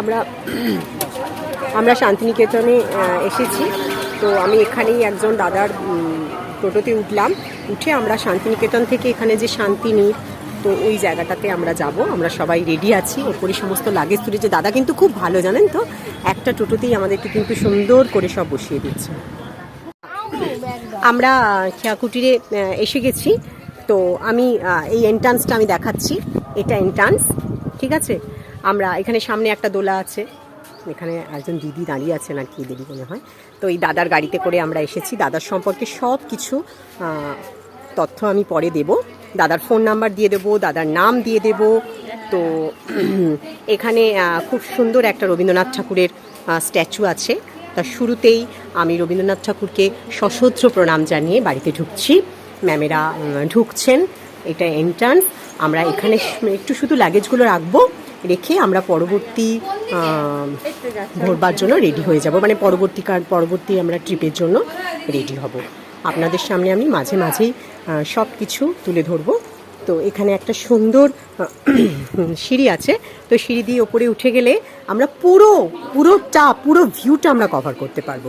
আমরা আমরা শান্তিনিকেতনে এসেছি। তো আমি এখানেই একজন দাদার টোটোতে উঠলাম। উঠে আমরা শান্তিনিকেতন থেকে এখানে যে শান্তিনীর তো ওই জায়গাটাতে আমরা যাব। আমরা সবাই রেডি আছি। ওপরে সমস্ত লাগেজ তুলে যে দাদা কিন্তু খুব ভালো, জানেন তো? একটা টোটোতেই আমাদেরকে কিন্তু সুন্দর করে সব বসিয়ে দিচ্ছে। আমরা খেয়াকুটিরে এসে গেছি। তো আমি এই এন্ট্রান্সটা আমি দেখাচ্ছি। এটা এন্ট্রান্স ঠিক আছে? আমরা এখানে সামনে একটা দোলা আছে। এখানে একজন দিদি দাঁড়িয়ে আছেন আর কি, দিদি মনে হয়। তো এই দাদার গাড়িতে করে আমরা এসেছি। দাদার সম্পর্কে সব কিছু তথ্য আমি পরে দেব। দাদার ফোন নাম্বার দিয়ে দেবো, দাদার নাম দিয়ে দেব। তো এখানে খুব সুন্দর একটা রবীন্দ্রনাথ ঠাকুরের স্ট্যাচু আছে। তার শুরুতেই আমি রবীন্দ্রনাথ ঠাকুরকে সশস্ত্র প্রণাম জানিয়ে বাড়িতে ঢুকছি। ম্যামেরা ঢুকছেন। এটা এন্ট্রান্স আমরা এখানে, একটু শুধু লাগেজগুলো রাখব। রেখে আমরা পরবর্তী ঘোরবার জন্য রেডি হয়ে যাব। মানে পরবর্তী পরবর্তী আমরা ট্রিপের জন্য রেডি হব। আপনাদের সামনে আমি মাঝে মাঝেই সব কিছু তুলে ধরবো। তো এখানে একটা সুন্দর সিঁড়ি আছে। তো সিঁড়ি দিয়ে ওপরে উঠে গেলে আমরা পুরো, পুরোটা, পুরো ভিউটা আমরা কভার করতে পারব।